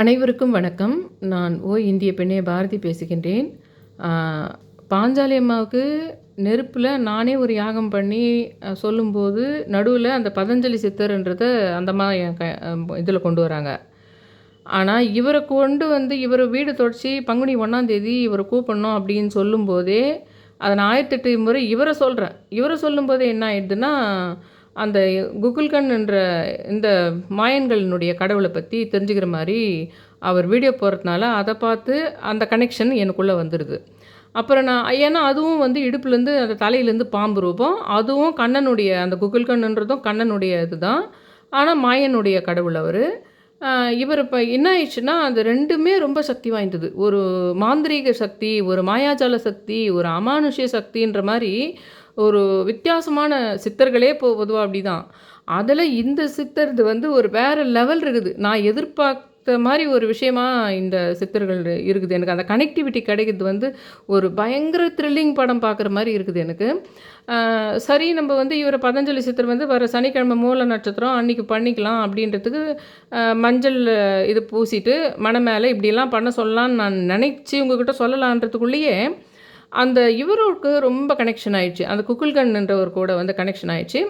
அனைவருக்கும் வணக்கம். நான் ஓ இந்திய பெண்ணே பாரதி பேசுகின்றேன். பாஞ்சாலி அம்மாவுக்கு நெருப்பில் நானே ஒரு யாகம் பண்ணி சொல்லும்போது நடுவில் அந்த பதஞ்சலி சித்தர்ன்றத அந்த மாதிரி என் க இதில் கொண்டு வராங்க. ஆனால் இவரை கொண்டு வந்து இவர் வீடு தொடச்சி பங்குனி ஒன்றாந்தேதி இவரை கூப்பிடணும் அப்படின்னு சொல்லும்போதே அதை நான் ஆயிரத்தெட்டு முறை இவரை சொல்கிறேன் இவரை சொல்லும்போது என்ன ஆயிடுதுன்னா அந்த குகுல்கன் என்ற இந்த மாயன்களினுடைய கடவுளை பற்றி தெரிஞ்சுக்கிற மாதிரி அவர் வீடியோ போடுறதுனால அதை பார்த்து அந்த கனெக்ஷன் எனக்குள்ளே வந்துடுது அப்புறம் நான் ஏன்னா அதுவும் வந்து இடுப்புலேருந்து அந்த தலையிலேருந்து பாம்பு ரூபம் அதுவும் கண்ணனுடைய அந்த குகுல்கண்ணுன்றதும் கண்ணனுடைய இதுதான். ஆனால் மாயனுடைய கடவுள் அவர். இவர் இப்போ என்ன ஆயிடுச்சுன்னா அது ரெண்டுமே ரொம்ப சக்தி வாய்ந்தது. ஒரு மாந்திரீக சக்தி ஒரு மாயாஜால சக்தி ஒரு அமானுஷ்ய சக்தின்ற மாதிரி ஒரு வித்தியாசமான சித்தர்களே இப்போ பொதுவாக அப்படி தான் அதில் இந்த சித்தர்து வந்து ஒரு வேறு லெவல் இருக்குது. நான் எதிர்பார்த்த மாதிரி ஒரு விஷயமா இந்த சித்தர்கள் இருக்குது. எனக்கு அந்த கனெக்டிவிட்டி கிடைக்கிறது வந்து ஒரு பயங்கர த்ரில்லிங் படம் பார்க்குற மாதிரி இருக்குது எனக்கு. சரி நம்ம வந்து இவரை பதஞ்சலி சித்தர் வந்து வர சனிக்கிழமை மூல நட்சத்திரம் அன்னைக்கு பண்ணிக்கலாம் அப்படின்றதுக்கு மஞ்சள் இது பூசிட்டு மன மேலே இப்படிலாம் பண்ண சொல்லலான்னு நான் நினச்சி உங்ககிட்ட சொல்லலான்றதுக்குள்ளேயே அந்த இவருக்கு ரொம்ப கனெக்ஷன் ஆயிடுச்சு. அந்த குக்குல்கண்ன்றவர் கூட வந்து கனெக்ஷன் ஆயிடுச்சு.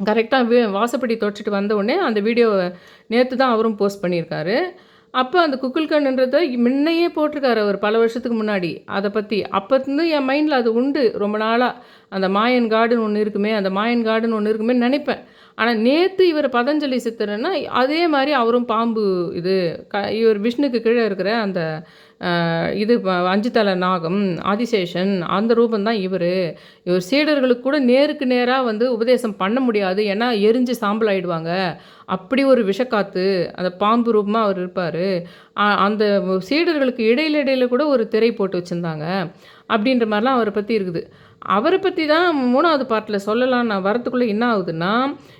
கரெக்டாக வாசப்படி தொடச்சிட்டு வந்த உடனே அந்த வீடியோவை நேற்று தான் அவரும் போஸ்ட் பண்ணியிருக்காரு. அப்போ அந்த குக்குல்கண்ன்றதை முன்னையே போட்டிருக்காரு அவர் பல வருஷத்துக்கு முன்னாடி. அதை பற்றி அப்போருந்து என் மைண்டில் அது உண்டு. ரொம்ப நாளாக அந்த மாயன் கார்டன் ஒன்று இருக்குமே அந்த மாயன் கார்டன் ஒன்று இருக்குமே நினைப்பேன். ஆனால் நேற்று இவர் பதஞ்சலி சித்தர்னா அதே மாதிரி அவரும் பாம்பு இது க இவர் விஷ்ணுக்கு கீழே இருக்கிற அந்த இது அஞ்சுதலை அஞ்சு தலை நாகம் ஆதிசேஷன் அந்த ரூபந்தான் இவர். இவர் சீடர்களுக்கு கூட நேருக்கு நேராக வந்து உபதேசம் பண்ண முடியாது. ஏன்னா எரிஞ்சு சாம்பல் ஆயிடுவாங்க. அப்படி ஒரு விஷக்காத்து அந்த பாம்பு ரூபமாக அவர் இருப்பார். அந்த சீடர்களுக்கு இடையில இடையில கூட ஒரு திரை போட்டு வச்சுருந்தாங்க. அப்படின்ற மாதிரிலாம் அவரை பற்றி இருக்குது. அவரை பற்றி தான் மூணாவது பாட்டில் சொல்லலாம் நான் வரத்துக்குள்ளே என்ன ஆகுதுன்னா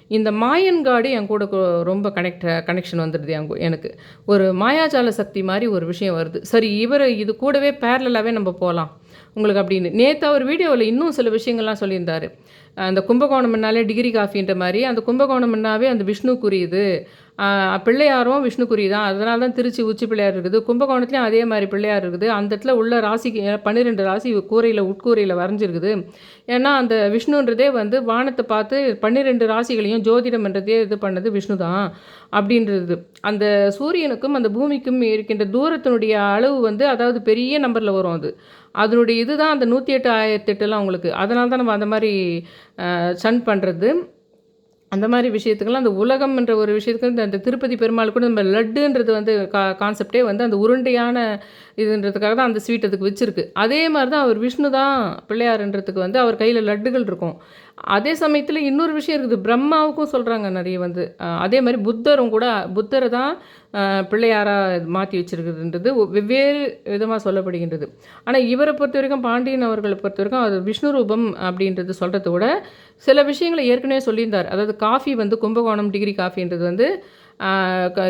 இந்த மாயன் காடு என் கூட ரொம்ப கனெக்ட் கனெக்ஷன் வந்துடுது என் எனக்கு. ஒரு மாயாஜால சக்தி மாதிரி ஒரு விஷயம் வருது. சரி இவர் இது கூடவே பேரலாகவே நம்ம போகலாம் உங்களுக்கு அப்படின்னு. நேற்று அவர் வீடியோவில் இன்னும் சில விஷயங்கள்லாம் சொல்லியிருந்தாரு. அந்த கும்பகோணம்னாலே டிகிரி காஃபின்ற மாதிரி அந்த கும்பகோணம்னாவே அந்த விஷ்ணு குறியுது பிள்ளையாரும் விஷ்ணுக்குரி தான். அதனால தான் திருச்சி உச்சி பிள்ளையார் இருக்குது. கும்பகோணத்துலேயும் அதே மாதிரி பிள்ளையார் இருக்குது. அந்த இடத்துல உள்ள ராசிக்கு பன்னிரெண்டு ராசி கூரையில் உட்கூரையில் வரைஞ்சிருக்குது. ஏன்னா அந்த விஷ்ணுன்றதே வந்து வானத்தை பார்த்து பன்னிரெண்டு ராசிகளையும் ஜோதிடம்ன்றதே இது பண்ணது விஷ்ணு தான் அப்படின்றது. அந்த சூரியனுக்கும் அந்த பூமிக்கும் இருக்கின்ற தூரத்தினுடைய அளவு வந்து அதாவது பெரிய நம்பரில் வரும் அது. அதனுடைய இதுதான் அந்த நூற்றி எட்டு ஆயிரத்தி எட்டுலாம் உங்களுக்கு. அதனால தான் நம்ம அந்த மாதிரி சன் பண்ணுறது அந்த மாதிரி விஷயத்துக்கெல்லாம் அந்த உலகம்ன்ற ஒரு விஷயத்துக்கு இந்த அந்த திருப்பதி பெருமாள் கூட நம்ம லட்டுன்றது வந்து கா கான்செப்டே வந்து அந்த உருண்டையான இதுன்றதுக்காக தான் அந்த ஸ்வீட் அதுக்கு வச்சிருக்கு. அதே மாதிரி தான் அவர் விஷ்ணு தான் பிள்ளையாருன்றதுக்கு வந்து அவர் கையில் லட்டுகள் இருக்கும். அதே சமயத்தில் இன்னொரு விஷயம் இருக்குது. பிரம்மாவுக்கும் சொல்கிறாங்க நிறைய வந்து. அதே மாதிரி புத்தரும் கூட புத்தரை தான் பிள்ளையாராக மாற்றி வச்சிருக்கிறதுன்றது வெவ்வேறு விதமாக சொல்லப்படுகின்றது. ஆனால் இவரை பொறுத்த வரைக்கும் பாண்டியன் அவர்களை பொறுத்த வரைக்கும் அது விஷ்ணு ரூபம் அப்படின்றது சொல்கிறத விட சில விஷயங்களை ஏற்கனவே சொல்லியிருந்தார். அதாவது காஃபி வந்து கும்பகோணம் டிகிரி காஃபின்றது வந்து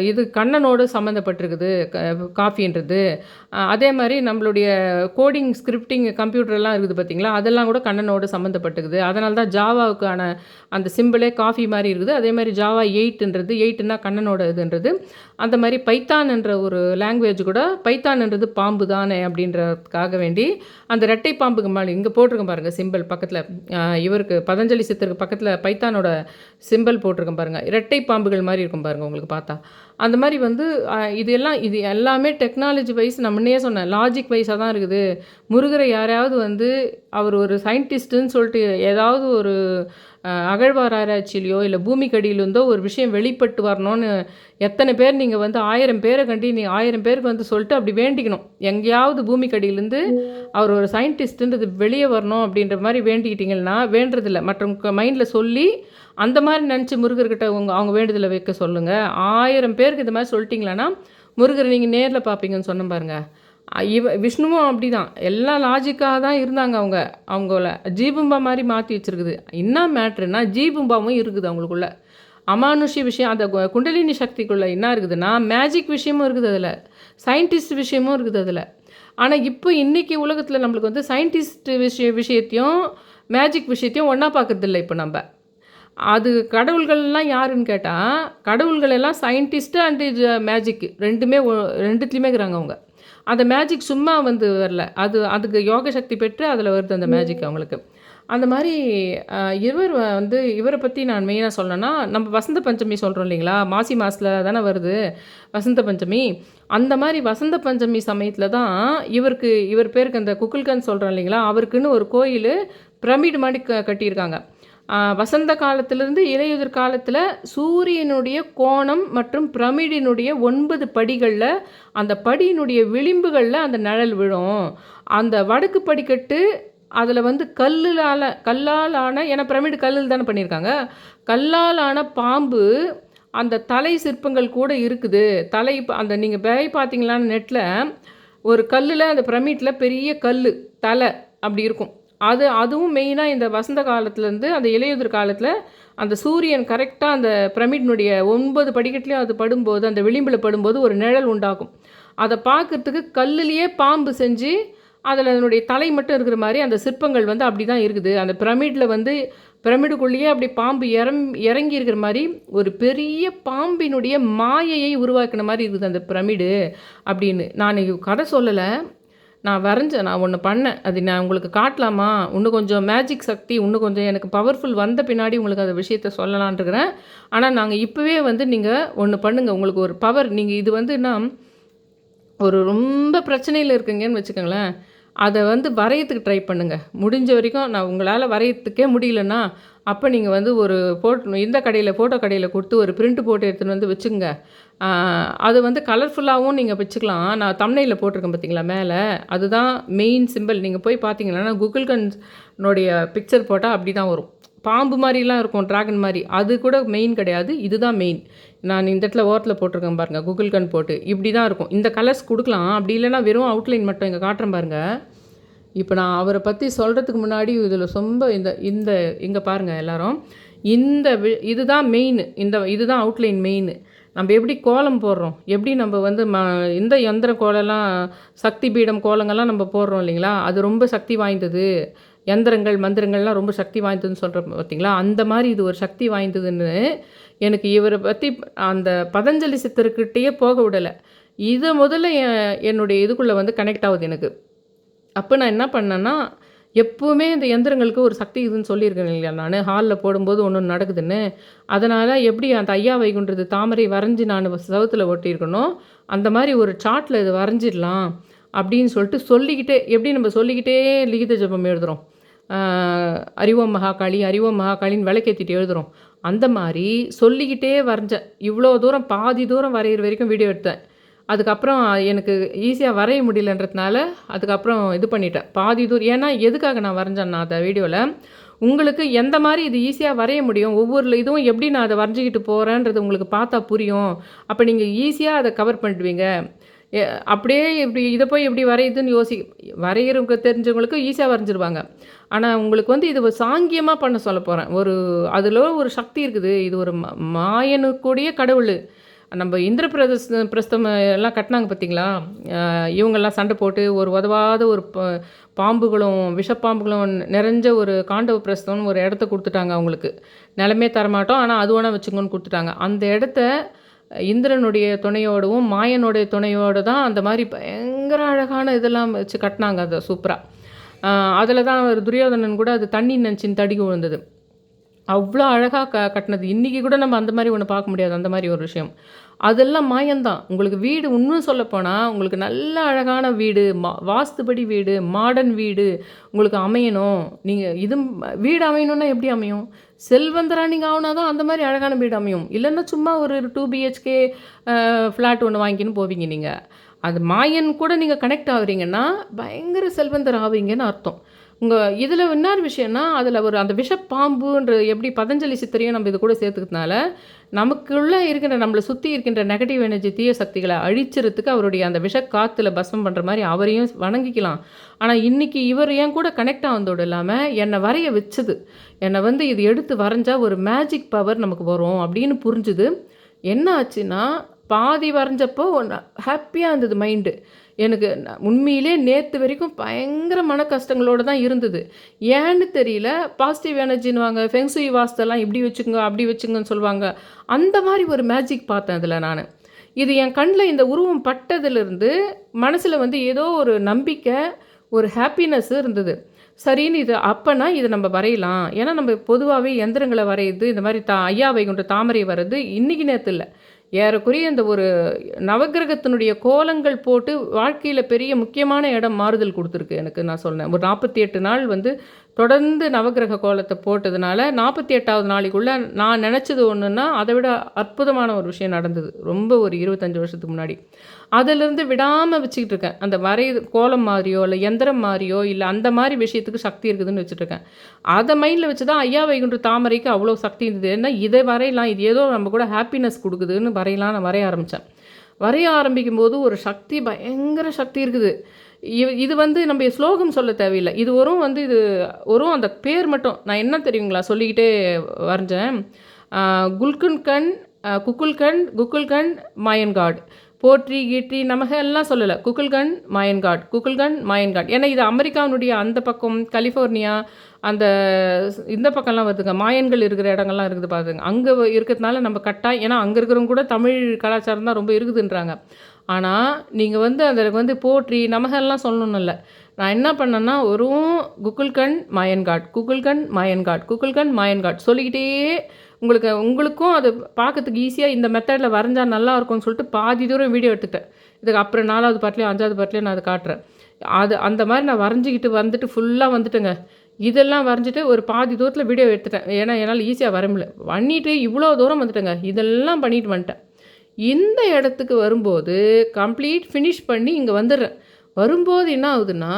இது கண்ணனோடு சம்மந்தப்பட்டிருக்குது க- காஃபின்றது. அதே மாதிரி நம்மளுடைய கோடிங் ஸ்கிரிப்டிங் கம்ப்யூட்டர்லாம் இருக்குது பார்த்தீங்களா? அதெல்லாம் கூட கண்ணனோடு சம்மந்தப்பட்டிருக்குது அதனால தான் ஜாவாவுக்கான அந்த சிம்பிளே காஃபி மாதிரி இருக்குது. அதே மாதிரி ஜாவா எயிட்ன்றது எயிட்டுன்னா கண்ணனோட இதுன்றது. அந்த மாதிரி பைத்தான் என்ற ஒரு லாங்குவேஜ் கூட பைத்தான்ன்றது பாம்பு தானே அப்படின்றதுக்காக வேண்டி அந்த ரெட்டை பாம்புக்கு மேலே இங்கே போட்டிருக்கேன் பாருங்கள் சிம்பிள் பக்கத்தில். இவருக்கு பதஞ்சலி சித்தருக்கு பக்கத்தில் பைத்தானோட சிம்பிள் போட்டிருக்கேன் பாருங்கள் இரட்டை பாம்புகள் மாதிரி இருக்கும் பாருங்கள் உங்களுக்கு பார்த்தா. அந்த மாதிரி வந்து இது எல்லாம் இது எல்லாமே டெக்னாலஜி வைஸ் நம்ம முன்னையே சொன்னேன். லாஜிக் வைஸாக தான் இருக்குது. முருகரை யாரையாவது வந்து அவர் ஒரு சயின்டிஸ்ட்டுன்னு சொல்லிட்டு ஏதாவது ஒரு ஆஹ், அகழ்வாராய்ச்சியிலையோ இல்லை பூமிக்கடியிலிருந்தோ ஒரு விஷயம் வெளிப்பட்டு வரணும்னு எத்தனை பேர் நீங்கள் வந்து ஆயிரம் பேரை கண்டி நீ ஆயிரம் பேருக்கு வந்து சொல்லிட்டு அப்படி வேண்டிக்கணும். எங்கேயாவது பூமிக்கடியிலேருந்து அவர் ஒரு சயின்டிஸ்ட்டுன்றது வெளியே வரணும் அப்படின்ற மாதிரி வேண்டிக்கிட்டிங்கன்னா வேண்டுறதில்ல மற்றவங்க மைண்டில் சொல்லி அந்த மாதிரி நினச்சி முருகர்கிட்ட உங்க அவங்க வேண்டுதலை வைக்க சொல்லுங்கள் ஆயிரம் பேருக்கு இந்த மாதிரி சொல்லிட்டீங்களான்னா முருகரை நீங்கள் நேரில் பார்ப்பீங்கன்னு சொன்ன பாருங்கள் இவ விஷ்ணுவும் அப்படி தான் எல்லாம் லாஜிக்காக தான் இருந்தாங்க அவங்க. அவங்கள ஜீபும்பா மாதிரி மாற்றி வச்சுருக்குது. என்ன மேட்ருன்னா ஜீபும்பாவும் இருக்குது அவங்களுக்குள்ள. அமானுஷ்ய விஷயம் அந்த கு- குண்டலினி சக்திக்குள்ளே என்ன இருக்குதுன்னா மேஜிக் விஷயமும் இருக்குது அதில். சயின்டிஸ்ட் விஷயமும் இருக்குது அதில். ஆனால் இப்போ இன்றைக்கி உலகத்தில் நம்மளுக்கு வந்து சயின்டிஸ்ட் விஷய விஷயத்தையும் மேஜிக் விஷயத்தையும் ஒன்றா பார்க்கறதில்ல இப்போ நம்ம. அது கடவுள்கள்லாம் யாருன்னு கேட்டால் கடவுள்கள் எல்லாம் சயின்டிஸ்ட்டு அண்டு மேஜிக் uh, ரெண்டுமே ஒ- ரெண்டுத்துலேயுமே இருக்கிறாங்க அவங்க. அந்த மேஜிக் சும்மா வந்து வரல. அது அதுக்கு யோக சக்தி பெற்று அதில் வருது அந்த மேஜிக் அவங்களுக்கு. அந்த மாதிரி இவர் வந்து இவரை பற்றி நான் மெயினாக சொல்லணும்னா நம்ம வசந்த பஞ்சமி சொல்கிறோம் இல்லைங்களா? மாசி மாதத்தில் தானே வருது வசந்த பஞ்சமி. அந்த மாதிரி வசந்த பஞ்சமி சமயத்தில் தான் இவருக்கு இவர் பேருக்கு அந்த குக்கில்கன் சொல்கிறோம் இல்லைங்களா? அவருக்குன்னு ஒரு கோயில் பிரமிடு மாதிரி க கட்டியிருக்காங்க. வசந்த காலத்திலிருந்து இலையுதிர் காலத்தில் சூரியனுடைய கோணம் மற்றும் பிரமிடினுடைய ஒன்பது படிகளில் அந்த படியினுடைய விளிம்புகளில் அந்த நிழல் விழும். அந்த வடக்கு படிக்கட்டு அதில் வந்து கல்லால் கல்லால் ஆன ஏன்னா பிரமிடு கல்லில் தானே பண்ணியிருக்காங்க. கல்லால் ஆன பாம்பு அந்த தலை சிற்பங்கள் கூட இருக்குது. தலை அந்த நீங்கள் போய் பார்த்தீங்களான்னு நெட்டில் ஒரு கல்லில் அந்த பிரமிட்டில் பெரிய கல் தலை அப்படி இருக்கும். அது அதுவும் மெயினாக இந்த வசந்த காலத்துலேருந்து அந்த இலையுதிர் காலத்தில் அந்த சூரியன் கரெக்டாக அந்த பிரமிடினுடைய ஒன்பது படிக்கட்டுலேயும் அது படும்போது அந்த விளிம்பில் படும்போது ஒரு நிழல் உண்டாகும். அதை பார்க்குறதுக்கு கல்லுலேயே பாம்பு செஞ்சு அதில் அதனுடைய தலை மட்டும் இருக்கிற மாதிரி அந்த சிற்பங்கள் வந்து அப்படி தான் இருக்குது. அந்த பிரமிடில் வந்து பிரமிடுக்குள்ளேயே அப்படி பாம்பு இறம் இறங்கி இருக்கிற மாதிரி ஒரு பெரிய பாம்பினுடைய மாயையை உருவாக்கின மாதிரி இருக்குது அந்த பிரமிடு அப்படின்னு. நான் கதை சொல்லலை. நான் வரைஞ்சேன் நான் ஒன்று பண்ணேன். அது நான் உங்களுக்கு காட்டலாமா? இன்னும் கொஞ்சம் மேஜிக் சக்தி இன்னும் கொஞ்சம் எனக்கு பவர்ஃபுல் வந்த பின்னாடி உங்களுக்கு அந்த விஷயத்த சொல்லலான்ட்டுருக்கிறேன் ஆனால் நாங்கள் இப்போவே வந்து நீங்கள் ஒன்று பண்ணுங்கள் உங்களுக்கு ஒரு பவர் நீங்கள் இது வந்து என்ன ஒரு ரொம்ப பிரச்சனையில் இருக்குங்கன்னு வச்சுக்கோங்களேன். அதை வந்து வரையத்துக்கு ட்ரை பண்ணுங்கள் முடிஞ்ச வரைக்கும் நான் உங்களால் வரையத்துக்கே முடியலன்னா அப்போ நீங்கள் வந்து ஒரு ஃபோட்டோ இந்த கடையில் ஃபோட்டோ கடையில் கொடுத்து ஒரு பிரிண்ட் போட்டு எடுத்துன்னு வந்து வச்சுங்க அது வந்து கலர்ஃபுல்லாகவும் நீங்கள் வச்சுக்கலாம். நான் தமிழில் போட்டிருக்கேன் பார்த்தீங்களா மேலே? அதுதான் மெயின் சிம்பிள் நீங்கள் போய் பார்த்தீங்கன்னா கூகுள் கன்னுடைய பிக்சர் போட்டால் அப்படி தான் வரும். பாம்பு மாதிரிலாம் இருக்கும் டிராகன் மாதிரி. அது கூட மெயின் கிடையாது இதுதான் மெயின் நான் இந்த இடத்துல ஓரத்தில் போட்டிருக்கேன் பாருங்கள் கூகுள் கன் போட்டு. இப்படி தான் இருக்கும். இந்த கலர்ஸ் கொடுக்கலாம். அப்படி இல்லைன்னா வெறும் அவுட்லைன் மட்டும் இங்கே காட்டுறேன் பாருங்கள் இப்போ நான் அவரை பற்றி சொல்கிறதுக்கு முன்னாடி இதில் ரொம்ப இந்த இந்த இங்கே பாருங்கள் எல்லாரும். இந்த வி- இதுதான் மெயின் இந்த இதுதான் அவுட்லைன் மெயின் நம்ம எப்படி கோலம் போடுறோம்? எப்படி நம்ம வந்து ம இந்த யந்திர கோலம்லாம் சக்தி பீடம் கோலங்கள்லாம் நம்ம போடுறோம் இல்லைங்களா? அது ரொம்ப சக்தி வாய்ந்தது. யந்திரங்கள் மந்திரங்கள்லாம் ரொம்ப சக்தி வாய்ந்ததுன்னு சொல்கிறோம் பார்த்தீங்களா அந்த மாதிரி இது ஒரு சக்தி வாய்ந்ததுன்னு எனக்கு இவரை பற்றி அந்த பதஞ்சலி சித்தருக்கிட்டேயே போக விடலை. இதை முதல்ல என் என்னுடைய இதுக்குள்ளே வந்து கனெக்ட் ஆகுது எனக்கு. அப்போ நான் என்ன பண்ணேன்னா எப்போவுமே இந்த எந்திரங்களுக்கு ஒரு சக்தி இதுன்னு சொல்லியிருக்கேன் இல்லையா நான்? ஹாலில் போடும்போது ஒன்று ஒன்று நடக்குதுன்னு. அதனால் எப்படி அந்த ஐயா வைகுன்றது தாமரை வரைஞ்சி நான் சவுத்தில் ஒட்டியிருக்கணும்? அந்த மாதிரி ஒரு சார்ட்டில் இது வரைஞ்சிடலாம் அப்படின்னு சொல்லிட்டு சொல்லிக்கிட்டே எப்படி நம்ம சொல்லிக்கிட்டே லிகித ஜபம் எழுதுகிறோம் அறிவோம் மகாகாளி அறிவோம் மகாகாளின்னு விளக்கேற்றிட்டு எழுதுகிறோம் அந்த மாதிரி சொல்லிக்கிட்டே வரைஞ்சேன் இவ்வளோ தூரம் பாதி தூரம் வரைகிற வரைக்கும் வீடியோ எடுத்தேன். அதுக்கப்புறம் எனக்கு ஈஸியாக வரைய முடியலன்றதுனால அதுக்கப்புறம் இது பண்ணிட்டேன். பாதி தூரம் ஏன்னா எதுக்காக நான் வரைஞ்சேன்னா அந்த வீடியோவில் உங்களுக்கு எந்த மாதிரி இது ஈஸியாக வரைய முடியும்? ஒவ்வொரு இதுவும் எப்படி நான் அதை வரைஞ்சிக்கிட்டு போகிறேன்றது உங்களுக்கு பார்த்தா புரியும். அப்போ நீங்கள் ஈஸியாக அதை கவர் பண்ணிடுவீங்க. அப்படியே இப்படி இதை போய் எப்படி வரையுதுன்னு யோசி வரைகிறவங்க தெரிஞ்சவங்களுக்கு ஈஸியாக வரைஞ்சிருவாங்க. ஆனால் உங்களுக்கு வந்து இது சாங்கியமாக பண்ண சொல்ல போகிறேன் ஒரு அதில் ஒரு சக்தி இருக்குது. இது ஒரு ம- கடவுள். நம்ம இந்திர பிரதஸ் பிரஸ்தம் எல்லாம் கட்டினாங்க பார்த்தீங்களா இவங்கெல்லாம் சண்டை போட்டு ஒரு உதவாத ஒரு ப- பாம்புகளும் விஷப்பாம்புகளும் நிறைஞ்ச ஒரு காண்டவ பிரஸ்தம்னு ஒரு இடத்த கொடுத்துட்டாங்க அவங்களுக்கு. நிலமே தரமாட்டோம் ஆனால் அது வேணால் வச்சுங்கன்னு கொடுத்துட்டாங்க. அந்த இடத்த இந்திரனுடைய துணையோடவும் மாயனுடைய துணையோடு தான் அந்த மாதிரி பயங்கர அழகான இதெல்லாம் வச்சு கட்டினாங்க அதை சூப்பராக அதில் தான் ஒரு துரியோதனன் கூட அது தண்ணி நினச்சின்னு தடி விழுந்தது. அவ்வளோ அழகாக க கட்டினது. இன்றைக்கி கூட நம்ம அந்த மாதிரி ஒன்று பார்க்க முடியாது அந்த மாதிரி ஒரு விஷயம். அதெல்லாம் மாயம்தான். உங்களுக்கு வீடு இன்னும் சொல்லப்போனால் உங்களுக்கு நல்ல அழகான வீடு மா வாஸ்துபடி வீடு மாடர்ன் வீடு உங்களுக்கு அமையணும். நீங்கள் இது வீடு அமையணும்னா எப்படி அமையும்? செல்வந்தரா நீங்கள் ஆகுனா தான் அந்த மாதிரி அழகான வீடு அமையும். இல்லைன்னா சும்மா ஒரு டூ பிஹெச்கே ஃப்ளாட் ஒன்று வாங்கின்னு போவீங்க நீங்கள் அது மாயன் கூட நீங்கள் கனெக்ட் ஆகுறீங்கன்னா பயங்கர செல்வந்தர் ஆவீங்கன்னு அர்த்தம். உங்கள் இதில் இன்னொரு விஷயம்னா அதில் ஒரு அந்த விஷப்பாம்புன்ற எப்படி பதஞ்சலி சித்தரையும் நம்ம இது கூட சேர்த்துக்கிறதுனால நமக்குள்ளே இருக்கின்ற நம்மளை சுற்றி இருக்கின்ற நெகட்டிவ் எனர்ஜி தீய சக்திகளை அழிச்சிறதுக்கு அவருடைய அந்த விஷ காற்றுல பஸ்மம் பண்ணுற மாதிரி அவரையும் வணங்கிக்கலாம். ஆனால் இன்றைக்கி இவர் ஏன் கூட கனெக்ட் ஆனதோடு இல்லாமல் என்னை வரைய வச்சது. என்னை வந்து இது எடுத்து வரைஞ்சால் ஒரு மேஜிக் பவர் நமக்கு வரும் அப்படின்னு புரிஞ்சுது. என்ன ஆச்சுன்னா பாதி வரைஞ்சப்போ ஹாப்பியாக இருந்தது மைண்டு எனக்கு உண்மையிலே நேற்று வரைக்கும் பயங்கர மன கஷ்டங்களோடு தான் இருந்தது. ஏன்னு தெரியல பாசிட்டிவ் எனர்ஜின்னுவாங்க ஃபெங்சுய் வாஸ்தெல்லாம் இப்படி வச்சுக்கோங்க அப்படி வச்சுங்கன்னு சொல்லுவாங்க. அந்த மாதிரி ஒரு மேஜிக் பார்த்தேன் அதில் நான். இது என் கண்ணில் இந்த உருவம் பட்டதுலேருந்து மனசில் வந்து ஏதோ ஒரு நம்பிக்கை ஒரு ஹாப்பினஸ் இருந்தது. சரின்னு இது அப்போனா இதை நம்ம வரையலாம். ஏன்னா நம்ம பொதுவாகவே எந்திரங்களை வரையுது இந்த மாதிரி தா ஐயா வைகுண்ட தாமரை வர்றது இன்றைக்கி நேரத்தில் இல்லை. ஏறக்குறைய இந்த ஒரு நவக்கிரகத்தினுடைய கோலங்கள் போட்டு வாழ்க்கையில் பெரிய முக்கியமான இடம் மாறுதல் கொடுத்துருக்கு எனக்கு நான் சொன்னேன் ஒரு நாற்பத்தி எட்டு நாள் வந்து தொடர்ந்து நவக்கிரக கோலத்தை போட்டதுனால நாற்பத்தி எட்டாவது நாளைக்குள்ளே நான் நினச்சது ஒன்றுன்னா அதை விட அற்புதமான ஒரு விஷயம் நடந்தது. ரொம்ப ஒரு இருபத்தஞ்சி வருஷத்துக்கு முன்னாடி. அதிலிருந்து விடாமல் வச்சுக்கிட்டு இருக்கேன். அந்த வரை கோலம் மாதிரியோ இல்லை எந்திரம் மாதிரியோ இல்லை அந்த மாதிரி விஷயத்துக்கு சக்தி இருக்குதுன்னு வச்சுட்ருக்கேன் அதை மைண்டில் வச்சு தான் ஐயா வைகுண்ட தாமரைக்கு அவ்வளோ சக்தி இருந்தது. ஏன்னா இதை வரையலாம் இது ஏதோ நம்ம கூட ஹாப்பினஸ் கொடுக்குதுன்னு வரையலாம் நான் வரைய ஆரம்பித்தேன் வரைய ஆரம்பிக்கும் போது ஒரு சக்தி பயங்கர சக்தி இருக்குது. இது வந்து நம்ம ஸ்லோகம் சொல்ல தேவையில்லை. இது வரும் வந்து இது வரும் அந்த பேர் மட்டும். நான் என்ன தெரியுங்களா? சொல்லிக்கிட்டே வரைஞ்சேன். குல்குன்கண் குக்குல்கண் குக்குல்கண் மாயன்காட். போற்றி கீற்றி நமக எல்லாம் சொல்லலை. குக்குல்கண் மாயன்காட் குக்குல்கண் மாயன்காட். ஏன்னா இது அமெரிக்காவினுடைய அந்த பக்கம் கலிஃபோர்னியா அந்த இந்த பக்கம்லாம் வருதுங்க. மாயன்கள் இருக்கிற இடங்கள்லாம் இருக்குது பாருங்க. அங்கே இருக்கிறதுனால நம்ம கட்டாயம் ஏன்னா அங்கே இருக்கிறவங்க கூட தமிழ் கலாச்சாரம் தான் ரொம்ப இருக்குதுன்றாங்க. ஆனால் நீங்கள் வந்து அதில் வந்து போற்றி நமகெல்லாம் சொல்லணும்னு இல்லை நான் என்ன பண்ணேன்னா வெறும் குக்குல்கண் மாயன்காட் குக்குல்கண் மாயன்காட் குக்குல்கண் மாயன்காட் சொல்லிக்கிட்டே உங்களுக்கு உங்களுக்கும் அது பார்க்கறதுக்கு ஈஸியாக இந்த மெத்தடில் வரைஞ்சால் நல்லா இருக்கும்னு சொல்லிட்டு பாதி தூரம் வீடியோ எடுத்துட்டேன். இதுக்கு அப்புறம் நாலாவது பாட்டிலையும் அஞ்சாவது பாட்டிலையும் நான் அதை காட்டுறேன். அது அந்த மாதிரி நான் வரைஞ்சிக்கிட்டு வந்துட்டு ஃபுல்லாக வந்துட்டுங்க. இதெல்லாம் வரைஞ்சிட்டு ஒரு பாதி தூரத்தில் வீடியோ எடுத்துட்டேன். ஏன்னா என்னால் ஈஸியாக வர முடியல. பண்ணிட்டு இவ்வளோ தூரம் வந்துட்டேங்க. இதெல்லாம் பண்ணிட்டு வந்துட்டேன். இந்த இடத்துக்கு வரும்போது கம்ப்ளீட் ஃபினிஷ் பண்ணி இங்கே வந்துடுறேன். வரும்போது என்ன ஆகுதுன்னா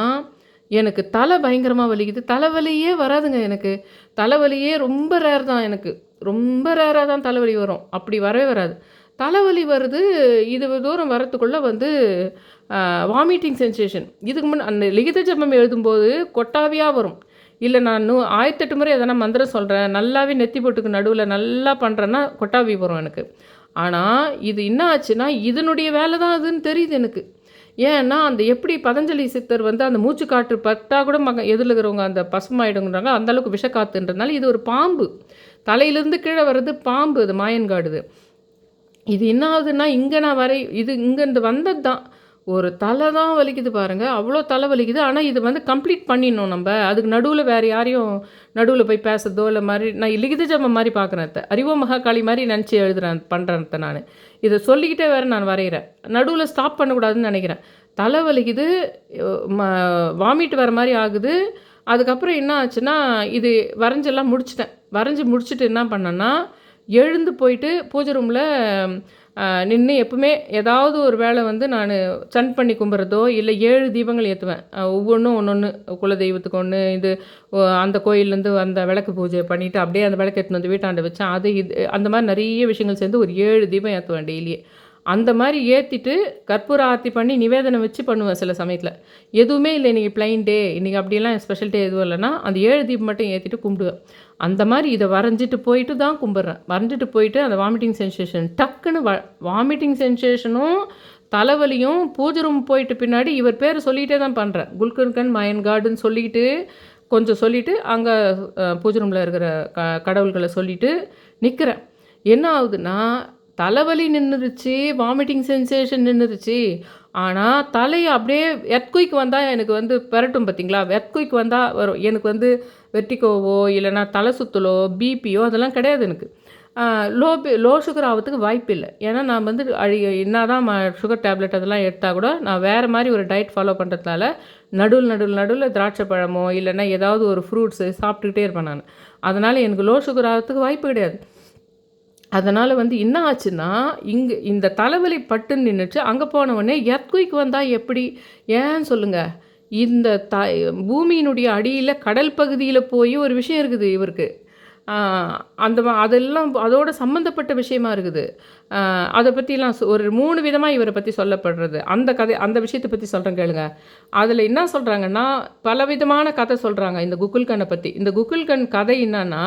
எனக்கு தலை பயங்கரமாக வலிக்குது. தலைவலியே வராதுங்க எனக்கு. தலைவலியே ரொம்ப ரேர் தான் எனக்கு. ரொம்ப ரேராக தான் தலைவலி வரும். அப்படி வரவே வராது. தலைவலி வருது இது தூரம் வரத்துக்குள்ளே வந்து வாமிட்டிங் சென்சேஷன் இதுக்கு முன் அந்த லிகித ஜபம் எழுதும்போது கொட்டாவியாக வரும். இல்லை நான் நூ ஆயிரத்தெட்டு முறை எதனா மந்திரம் சொல்கிறேன் நல்லாவே நெத்தி போட்டுக்கு நடுவில் நல்லா பண்ணுறேன்னா கொட்டாவி வரும் எனக்கு. ஆனால் இது என்ன ஆச்சுன்னா இதனுடைய வேலை தான் அதுன்னு தெரியுது எனக்கு. ஏன்னா அந்த எப்படி பதஞ்சலி சித்தர் வந்து அந்த மூச்சு காற்று பட்டா கூட மக எதில் இருக்கிறவங்க அந்த பசுமாயிடுங்கிறாங்க அந்த அளவுக்கு விஷக்காத்துன்றதுனால இது ஒரு பாம்பு. தலையிலேருந்து கீழே வர்றது பாம்பு அது மாயன்காடுது. இது என்ன ஆகுதுன்னா இங்கே நான் வரை இது இங்கேருந்து வந்தது தான் ஒரு தலை தான் வலிக்குது பாருங்கள் அவ்வளோ தலை வலிக்குது. ஆனால் இது வந்து கம்ப்ளீட் பண்ணிடணும் நம்ம. அதுக்கு நடுவில் வேறு யாரையும் நடுவில் போய் பேசுறதோ இல்லை மாதிரி நான் லிகித ஜபம் மாதிரி பார்க்குறேன் அறிவோ மகாகாளி மாதிரி நினச்சி எழுதுறேன் பண்ணுறேன் நான். இதை சொல்லிக்கிட்டே வேறு நான் வரைகிறேன் நடுவில் ஸ்டாப் பண்ணக்கூடாதுன்னு நினைக்கிறேன். தலை வலிக்குது வாமிட் வர மாதிரி ஆகுது. அதுக்கப்புறம் என்ன ஆச்சுன்னா இது வரைஞ்செல்லாம் முடிச்சிட்டேன். வரைஞ்சி முடிச்சுட்டு என்ன பண்ணேன்னா எழுந்து போயிட்டு பூஜை ரூமில் நின்று எப்பவுமே ஏதாவது ஒரு வேளை வந்து நான் சன் பண்ணி கும்பிட்றதோ இல்லை ஏழு தீபங்கள் ஏற்றுவேன் ஒவ்வொன்றும் ஒன்று ஒன்று குலதெய்வத்துக்கு ஒன்று இது அந்த கோயிலேருந்து அந்த விளக்கு பூஜை பண்ணிவிட்டு அப்படியே அந்த விளக்கு எடுத்துன்னு வந்து வீட்டாண்ட வச்சேன் அது இது அந்த மாதிரி நிறைய விஷயங்கள் சேர்ந்து ஒரு ஏழு தீபம் ஏற்றுவேன் டெய்லியே அந்த மாதிரி ஏற்றிட்டு கற்பூர ஆர்த்தி பண்ணி நிவேதனம் வச்சு பண்ணுவேன் சில சமயத்தில். எதுவுமே இல்லை இன்றைக்கி ப்ளைன் டே இன்றைக்கி அப்படியெல்லாம் ஸ்பெஷல் டே எதுவும் இல்லைன்னா அந்த ஏழு தீபம் மட்டும் ஏற்றிட்டு கும்பிடுவேன். அந்த மாதிரி இதை வரைஞ்சிட்டு போயிட்டு தான் கும்பிட்றேன். வரைஞ்சிட்டு போயிட்டு அந்த வாமிட்டிங் சென்சேஷன் டக்குன்னு வ வாமிட்டிங் சென்சேஷனும் தலைவலியும் பூஜை ரூம் போயிட்டு பின்னாடி இவர் பேர் சொல்லிகிட்டே தான் பண்ணுறேன் குல்கன்கன் மயன் கார்டுன்னு சொல்லிட்டு கொஞ்சம் சொல்லிவிட்டு அங்கே பூஜை ரூமில் இருக்கிற க கடவுள்களை சொல்லிவிட்டு நிற்கிறேன் என்ன ஆகுதுன்னா தலைவலி நின்றுருச்சு வாமிட்டிங் சென்சேஷன் நின்றுருச்சு ஆனால் தலையை அப்படியே எர்த்குயிக் வந்தால் எனக்கு வந்து பெரட்டும் பார்த்தீங்களா எர்த்குயிக் வந்தால் வரும். எனக்கு வந்து வெர்டிகோவோ இல்லைன்னா தலை சுத்தலோ பிபியோ அதெல்லாம் கிடையாது எனக்கு. லோ பி லோ சுகர் ஆகிறதுக்கு வாய்ப்பு இல்லை. ஏன்னா நான் வந்து அழி என்ன தான் சுகர் டேப்லெட் அதெல்லாம் எடுத்தால் கூட நான் வேறு மாதிரி ஒரு டயட் ஃபாலோ பண்ணுறதுனால நடுவில் நடுவில் நடுவில் திராட்சை பழமோ இல்லைன்னா ஏதாவது ஒரு ஃப்ரூட்ஸு சாப்பிட்டுக்கிட்டே இருப்பேன் நான். அதனால் எனக்கு லோ சுகர் ஆகிறதுக்கு வாய்ப்பு கிடையாது. அதனால் வந்து என்ன ஆச்சுன்னா இங்கே இந்த தலைவலி பட்டுன்னு நின்றுச்சு அங்கே போன உடனே எர்த்குயிக் வந்தால் எப்படி? ஏன்னு சொல்லுங்கள் இந்த த பூமியினுடைய அடியில் கடல் பகுதியில் போய் ஒரு விஷயம் இருக்குது இவருக்கு. அந்த அதெல்லாம் அதோட சம்மந்தப்பட்ட விஷயமா இருக்குது. அதை பற்றிலாம் ஒரு மூணு விதமாக இவரை பற்றி சொல்லப்படுறது. அந்த கதை அந்த விஷயத்தை பற்றி சொல்கிறேன் கேளுங்க. அதில் என்ன சொல்கிறாங்கன்னா பலவிதமான கதை சொல்கிறாங்க இந்த குக்குல்கண்ணை பற்றி இந்த குக்குல்கண் கதை என்னன்னா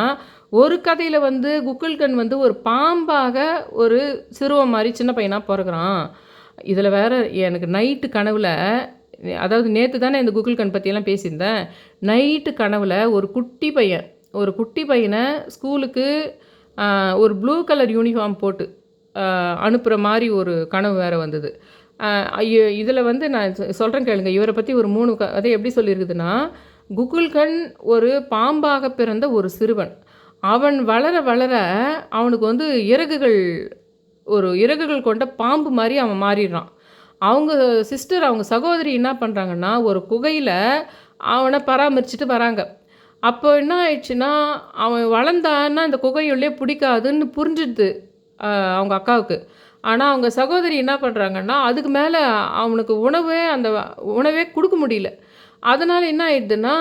ஒரு கதையில் வந்து குக்குல்கண் வந்து ஒரு பாம்பாக ஒரு சிறுவன் மாதிரி சின்ன பையனாக பிறகுறான் இதில் வேற எனக்கு நைட்டு கனவில் அதாவது நேற்று தானே இந்த குக்கில்கன் பற்றியெல்லாம் பேசியிருந்தேன். நைட்டு கனவில் ஒரு குட்டி பையன் ஒரு குட்டி பையனை ஸ்கூலுக்கு ஒரு ப்ளூ கலர் யூனிஃபார்ம் போட்டு அனுப்புகிற மாதிரி ஒரு கனவு வேறு வந்தது. இதில் வந்து நான் சொல்கிறேன் கேளுங்க. இவரை பற்றி ஒரு மூணு க அதை எப்படி சொல்லியிருக்குதுன்னா குகுல்கன் ஒரு பாம்பாக பிறந்த ஒரு சிறுவன். அவன் வளர வளர அவனுக்கு வந்து இறகுகள் ஒரு இறகுகள் கொண்ட பாம்பு மாதிரி அவன் மாறிடுறான். அவங்க சிஸ்டர் அவங்க சகோதரி என்ன பண்ணுறாங்கன்னா ஒரு குகையில் அவனை பராமரிச்சுட்டு வராங்க. அப்போ என்ன ஆயிடுச்சுன்னா அவன் வளர்ந்தான்னா அந்த குகையுள்ளே பிடிக்காதுன்னு புரிஞ்சுது அவங்க அக்காவுக்கு. ஆனால் அவங்க சகோதரி என்ன பண்ணுறாங்கன்னா அதுக்கு மேலே அவனுக்கு உணவே அந்த உணவே கொடுக்க முடியல. அதனால் என்ன ஆயிடுதுன்னா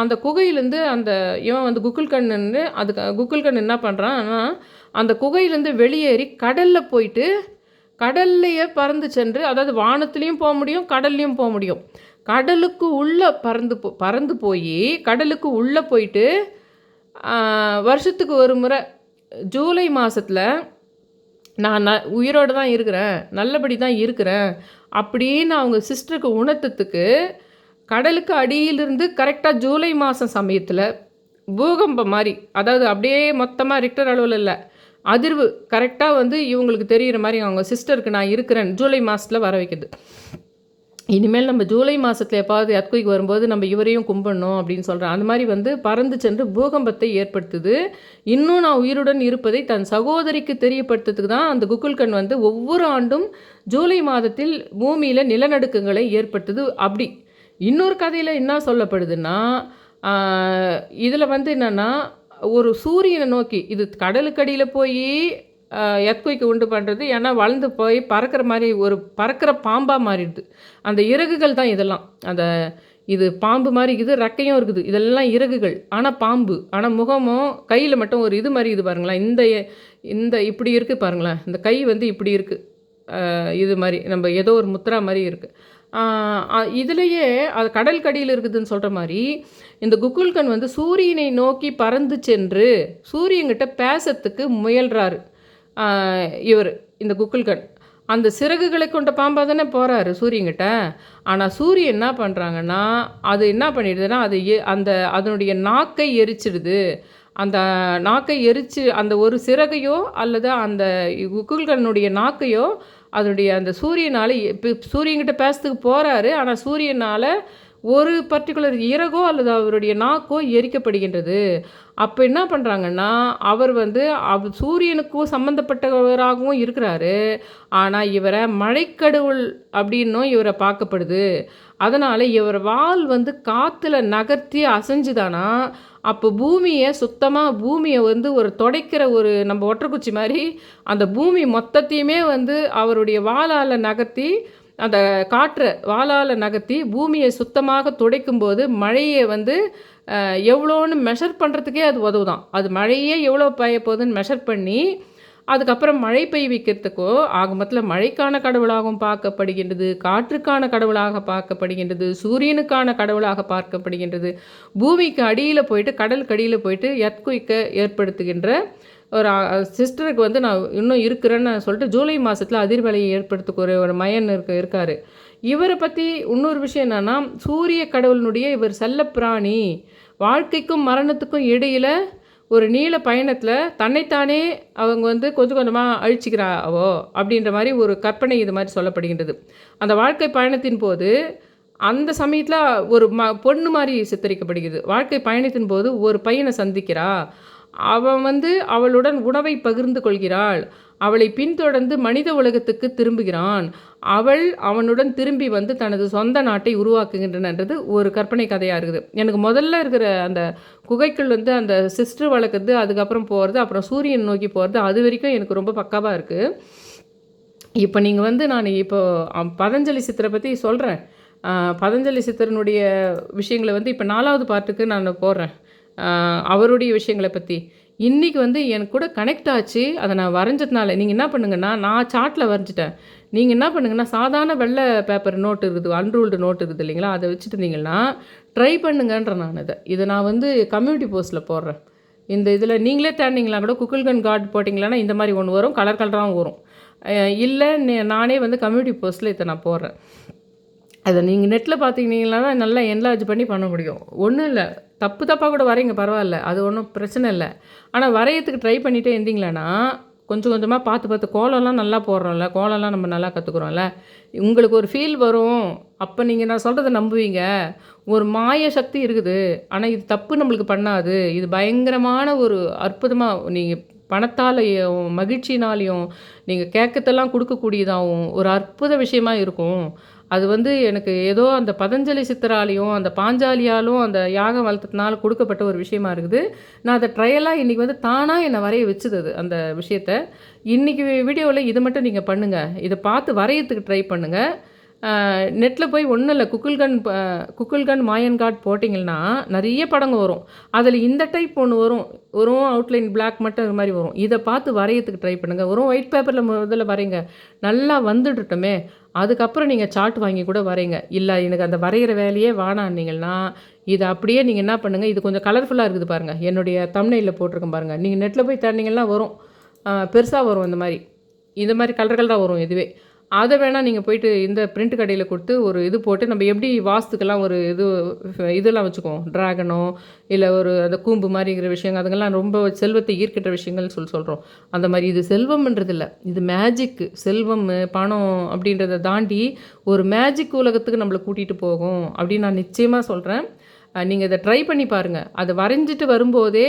அந்த குகையிலேருந்து அந்த இவன் வந்து குக்குல்கண்ணு அதுக்கு குக்குல்கண் என்ன பண்ணுறான்னா அந்த குகையிலேருந்து வெளியேறி கடலில் போயிட்டு கடல்லையே பறந்து சென்று அதாவது வானத்துலேயும் போக முடியும் கடல்லையும் போக முடியும். கடலுக்கு உள்ளே பறந்து போ பறந்து போய் கடலுக்கு உள்ளே போயிட்டு வருஷத்துக்கு ஒரு முறை ஜூலை மாதத்தில் நான் ந உயிரோடு தான் இருக்கிறேன் நல்லபடி தான் இருக்கிறேன் அப்படின்னு அவங்க சிஸ்டருக்கு உணர்த்தத்துக்கு கடலுக்கு அடியிலிருந்து கரெக்டாக ஜூலை மாதம் சமயத்தில் பூகம்பம் மாதிரி அதாவது அப்படியே மொத்தமாக ரிக்டர் அளவில் இல்லை அதிர்வு கரெக்டாக வந்து இவங்களுக்கு தெரிகிற மாதிரி அவங்க சிஸ்டருக்கு நான் இருக்கிறேன். ஜூலை மாதத்தில் வர வைக்கிறது. இனிமேல் நம்ம ஜூலை மாதத்தில் எப்பாவது எர்த்குயிக் வரும்போது நம்ம இவரையும் கும்பிடணும் அப்படின்னு சொல்கிறேன் அந்த மாதிரி வந்து பறந்து சென்று பூகம்பத்தை ஏற்படுத்துது. இன்னும் நான் உயிருடன் இருப்பதை தன் சகோதரிக்கு தெரியப்படுத்துறதுக்கு தான் அந்த குக்குல்கண் வந்து ஒவ்வொரு ஆண்டும் ஜூலை மாதத்தில் பூமியில் நிலநடுக்கங்களை ஏற்படுத்துது. அப்படி இன்னொரு கதையில் என்ன சொல்லப்படுதுன்னா இதில் வந்து என்னென்னா ஒரு சூரியனை நோக்கி இது கடலுக்கடியில் போய் எத்குய்க்கு உண்டு பண்ணுறது ஏன்னா வளர்ந்து போய் பறக்கிற மாதிரி ஒரு பறக்கிற பாம்பாக மாறிடுது. அந்த இறகுகள் தான் இதெல்லாம். அந்த இது பாம்பு மாதிரி இருக்குது ரெக்கையும் இருக்குது. இதெல்லாம் இறகுகள். ஆனால் பாம்பு. ஆனால் முகமும் கையில் மட்டும் ஒரு இது மாதிரி இது பாருங்களேன். இந்த இந்த இப்படி இருக்குது பாருங்களேன். இந்த கை வந்து இப்படி இருக்குது இது மாதிரி. நம்ம ஏதோ ஒரு முத்ரா மாதிரி இருக்குது இதுலேயே அது கடல் கடியில் இருக்குதுன்னு சொல்கிற மாதிரி இந்த குக்குல்கன் வந்து சூரியனை நோக்கி பறந்து சென்று சூரியன்கிட்ட பேசத்துக்கு முயல்றாரு. இவர் இந்த குக்குல்கன் அந்த சிறகுகளை கொண்ட பாம்பாக தானே போகிறாரு சூரியன்கிட்ட. ஆனால் சூரியன் என்ன பண்ணுறாங்கன்னா அது என்ன பண்ணிடுதுன்னா அது எ- அந்த அதனுடைய நாக்கை எரிச்சிடுது. அந்த நாக்கை எரிச்சு அந்த ஒரு சிறகையோ அல்லது அந்த குக்குல்கனுடைய நாக்கையோ அதனுடைய அந்த சூரியனால் இப்போ சூரியன்கிட்ட பேசுறதுக்கு போகிறாரு ஆனால் சூரியனால் ஒரு பர்டிகுலர் இறகோ அல்லது அவருடைய நாக்கோ எரிக்கப்படுகின்றது. அப்போ என்ன பண்ணுறாங்கன்னா அவர் வந்து அவ சூரியனுக்கும் சம்மந்தப்பட்டவராகவும் இருக்கிறாரு. ஆனால் இவரை மழைக்கடவுள் அப்படின்னும் இவரை பார்க்கப்படுது. அதனால் இவர் வால் வந்து காற்றுல நகர்த்தி அசைஞ்சுதானா அப்போ பூமியை சுத்தமாக பூமியை வந்து ஒரு துடைக்கிற ஒரு நம்ம ஒட்டக்குச்சி மாதிரி அந்த பூமி மொத்தத்தையுமே வந்து அவருடைய வாளால் நகர்த்தி அந்த காற்றை வாளால் நகர்த்தி பூமியை சுத்தமாக துடைக்கும்போது மழையை வந்து எவ்வளோன்னு மெஷர் பண்ணுறதுக்கே அது உதவுதான். அது மழையே எவ்வளோ பாய போகுதுன்னு மெஷர் பண்ணி அதுக்கப்புறம் மழை பெய்விக்கிறதுக்கோ ஆகமத்தில் மழைக்கான கடவுளாகவும் பார்க்கப்படுகின்றது காற்றுக்கான கடவுளாக பார்க்கப்படுகின்றது சூரியனுக்கான கடவுளாக பார்க்கப்படுகின்றது. பூமிக்கு அடியில் போயிட்டு கடலுக்கு அடியில் போயிட்டு எர்த்குயிக்கை ஏற்படுத்துகின்ற ஒரு சிஸ்டருக்கு வந்து நான் இன்னும் இருக்கிறேன்னு சொல்லிட்டு ஜூலை மாதத்தில் அதிர்வலையை ஏற்படுத்தக்கூடிய ஒரு மயன் இருக்க இருக்கார். இவரை பற்றி இன்னொரு விஷயம் என்னென்னா சூரிய கடவுளினுடைய இவர் செல்லப்பிராணி வாழ்க்கைக்கும் மரணத்துக்கும் இடையில் ஒரு நீள பயணத்தில் தன்னைத்தானே அவங்க வந்து கொஞ்சம் கொஞ்சமாக அழிச்சிக்கிறாவோ அப்படின்ற மாதிரி ஒரு கற்பனை இது மாதிரி சொல்லப்படுகின்றது. அந்த வாழ்க்கை பயணத்தின் போது அந்த சமயத்தில் ஒரு ம பொண்ணு மாதிரி சித்தரிக்கப்படுகிறது. வாழ்க்கை பயணத்தின் போது ஒரு பையனை சந்திக்கிறா. அவன் வந்து அவளுடன் உணவை பகிர்ந்து கொள்கிறாள். அவளை பின்தொடர்ந்து மனித உலகத்துக்கு திரும்புகிறான். அவள் அவனுடன் திரும்பி வந்து தனது சொந்த நாட்டை உருவாக்குகின்றனன்றது ஒரு கற்பனை கதையாக இருக்குது. எனக்கு முதல்ல இருக்கிற அந்த குகைக்குள் வந்து அந்த சிஸ்டர் வளர்க்குறது அதுக்கப்புறம் போகிறது அப்புறம் சூரியன் நோக்கி போகிறது அது வரைக்கும் எனக்கு ரொம்ப பக்காவாக இருக்குது இப்போ நீங்கள் வந்து நான் இப்போ பதஞ்சலி சித்தரை பற்றி சொல்கிறேன் பதஞ்சலி சித்தரனுடைய விஷயங்களை வந்து இப்போ நாலாவது பாட்டுக்கு நான் போடுறேன். அவருடைய விஷயங்களை பற்றி இன்றைக்கி வந்து எனக்கு கூட கனெக்ட் ஆச்சு. அதை நான் வரைஞ்சதுனால நீங்கள் என்ன பண்ணுங்கன்னா நான் சார்ட்டில் வரைஞ்சிட்டேன். நீங்கள் என்ன பண்ணுங்கன்னா சாதாரண வெள்ளை பேப்பர் நோட்டு இருக்குது அன்ரூல்டு நோட்டு இருக்குது இல்லைங்களா? அதை வச்சுட்டு இருந்தீங்கன்னா ட்ரை பண்ணுங்கன்ற நான் இதை. இதை நான் வந்து கம்யூனிட்டி போஸ்ட்டில் போடுறேன். இந்த இதில் நீங்களே தேடினீங்களா கூட குக்கில்கன் கார்டு போட்டிங்களான்னா இந்த மாதிரி ஒன்று வரும் கலர் கலராகவும் வரும். இல்லை நே- நானே வந்து கம்யூனிட்டி போஸ்ட்டில் இதை நான் போடுறேன். அதை நீங்கள் நெட்டில் பார்த்தீங்கன்னா நல்லா என்லார்ஜ் பண்ணி பண்ண முடியும். ஒன்றும் இல்லை. தப்பு தப்பாக கூட வரைங்க பரவாயில்ல. அது ஒன்றும் பிரச்சனை இல்லை. ஆனால் வரையத்துக்கு ட்ரை பண்ணிகிட்டே இருந்தீங்களான்னா கொஞ்சம் கொஞ்சமாக பார்த்து பார்த்து கோலம்லாம் நல்லா போடுறோம்ல கோலம்லாம் நம்ம நல்லா கற்றுக்குறோம்ல உங்களுக்கு ஒரு ஃபீல் வரும். அப்போ நீங்கள் நான் சொல்கிறத நம்புவீங்க. ஒரு மாய சக்தி இருக்குது. ஆனால் இது தப்பு நம்மளுக்கு பண்ணாது. இது பயங்கரமான ஒரு அற்புதமாக நீங்கள் பணத்தாலையும் மகிழ்ச்சினாலையும் நீங்கள் கேட்கத்தெல்லாம் கொடுக்கக்கூடியதாகவும் ஒரு அற்புத விஷயமாக இருக்கும். அது வந்து எனக்கு ஏதோ அந்த பதஞ்சலி சித்தராலையும் அந்த பாஞ்சாலியாலும் அந்த யாக வளர்த்ததுனால கொடுக்கப்பட்ட ஒரு விஷயமா இருக்குது. நான் அதை ட்ரையலாக இன்றைக்கி வந்து தானாக என்னை வரைய வச்சுது அது அந்த விஷயத்த. இன்றைக்கி வீடியோவில் இது மட்டும் நீங்கள் பண்ணுங்கள் இதை பார்த்து வரையிறதுக்கு ட்ரை பண்ணுங்கள் நெட்டில் போய் ஒன்றும் இல்லை குக்குல்கன் குக்குல்கன் மாயன் கார்ட் போட்டிங்கன்னா நிறைய படங்கள் வரும். அதில் இந்த டைப் ஒன்று வரும். வரும் அவுட்லைன் பிளாக் மட்டும் இது மாதிரி வரும். இதை பார்த்து வரையத்துக்கு ட்ரை பண்ணுங்கள் வரும் ஒயிட் பேப்பரில் முதல்ல வரைங்க. நல்லா வந்துடட்டுமே. அதுக்கப்புறம் நீங்கள் சார்ட் வாங்கி கூட வரைங்க. இல்லை எனக்கு அந்த வரைகிற வேலையே வேணான்னீங்கன்னா இதை அப்படியே நீங்கள் என்ன பண்ணுங்கள் இது கொஞ்சம் கலர்ஃபுல்லாக இருக்குது பாருங்கள் என்னுடைய தம்னையில் போட்டிருக்கேன் பாருங்கள் நீங்கள் நெட்டில் போய் தேடினீங்கன்னா வரும். பெருசாக வரும் இந்த மாதிரி. இந்த மாதிரி கலர் கலராக வரும் இதுவே. அதை வேணால் நீங்கள் போயிட்டு இந்த பிரிண்ட் கடையில் கொடுத்து ஒரு இது போட்டு நம்ம எப்படி வாஸ்துக்கெல்லாம் ஒரு இது இதெல்லாம் வச்சுக்குவோம்? ட்ராகனோ இல்லை ஒரு அந்த கூம்பு மாதிரிங்கிற விஷயங்கள் அதுங்கெல்லாம் ரொம்ப செல்வத்தை ஈர்க்கிற விஷயங்கள்னு சொல்லி சொல்கிறோம் அந்த மாதிரி இது செல்வம்ன்றது இல்லை இது மேஜிக்கு செல்வம் பணம் அப்படின்றத தாண்டி ஒரு மேஜிக் உலகத்துக்கு நம்மளை கூட்டிகிட்டு போகும் அப்படின்னு நான் நிச்சயமாக சொல்கிறேன் நீங்கள் இதை ட்ரை பண்ணி பாருங்கள் அதை வரைஞ்சிட்டு வரும்போதே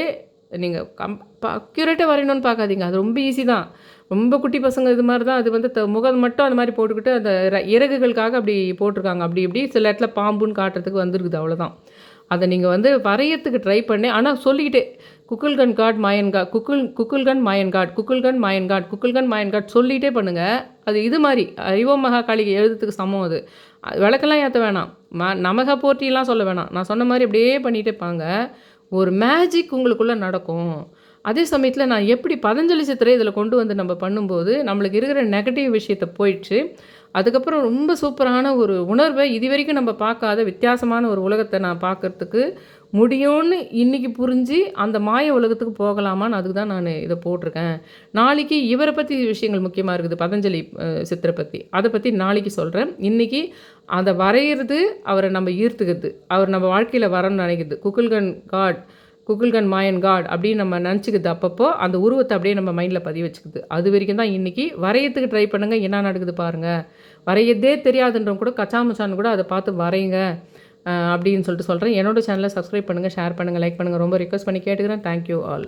நீங்கள் கம் அக்யூரேட்டாக வரையணும்னு பார்க்காதீங்க. அது ரொம்ப ஈஸி தான். ரொம்ப குட்டி பசங்க இது மாதிரி தான். அது வந்து த- முகம் மட்டும் அந்த மாதிரி போட்டுக்கிட்டு அந்த இறகுகளுக்காக அப்படி போட்டிருக்காங்க. அப்படி இப்படி சில இடத்துல பாம்புன்னு காட்டுறதுக்கு வந்துருக்குது அவ்வளோதான் அதை நீங்கள் வந்து வரையத்துக்கு ட்ரை பண்ணி. ஆனால் சொல்லிக்கிட்டே Kukulkan god Mayan god Kukul Kukulkan Mayan god Kukulkan Mayan god Kukulkan Mayan god சொல்லிகிட்டே பண்ணுங்கள் அது இது மாதிரி அறிவோ மகாகாளிகை எழுதுறதுக்கு சமம் அது. அது விளக்கெல்லாம் ஏற்ற வேணாம். ம நமக போற்றிலாம் சொல்ல வேணாம். நான் சொன்ன மாதிரி அப்படியே பண்ணிகிட்டே பாங்க ஒரு மேஜிக் உங்களுக்குள்ளே நடக்கும். அதே சமயத்தில் நான் எப்படி பதஞ்சலி சித்திரை இதில் கொண்டு வந்து நம்ம பண்ணும்போது நம்மளுக்கு இருக்கிற நெகட்டிவ் விஷயத்தை போயிடுச்சு. அதுக்கப்புறம் ரொம்ப சூப்பரான ஒரு உணர்வை இது வரைக்கும் நம்ம பார்க்காத வித்தியாசமான ஒரு உலகத்தை நான் பார்க்கறதுக்கு முடியும்னு இன்றைக்கி புரிஞ்சு அந்த மாய உலகத்துக்கு போகலாமான்னு அதுக்கு தான் நான் இதை போட்டிருக்கேன். நாளைக்கு இவரை பற்றி விஷயங்கள் முக்கியமாக இருக்குது பதஞ்சலி சித்திரை பற்றி அதை பற்றி நாளைக்கு சொல்கிறேன் இன்றைக்கி அதை வரைகிறது அவரை நம்ம ஈர்த்துக்கிறது அவர் நம்ம வாழ்க்கையில் வரணும்னு நினைக்கிறது. குக்குல்கன் காட் குக்கில்கன் மாயன் காட் அப்படின்னு நம்ம நினச்சிக்கிது அப்பப்போ அந்த உருவத்தை அப்படியே நம்ம மைண்டில் பதிய வச்சுக்குது. அது வரைக்கும் தான் இன்றைக்கி வரையத்துக்கு ட்ரை பண்ணுங்கள் என்ன நடக்குது பாருங்கள் வரையதே தெரியாதுன்றவங்க கூட கச்சாமச்சான்னு கூட அதை பார்த்து வரைங்க அப்படின்னு சொல்லிட்டு சொல்கிறேன் என்னோட சேனலை சப்ஸ்கிரைப் பண்ணுங்கள் ஷேர் பண்ணுங்கள் லைக் பண்ணுங்கள் ரொம்ப ரிக்வஸ்ட் பண்ணி கேட்டுக்கிறேன். Thank you all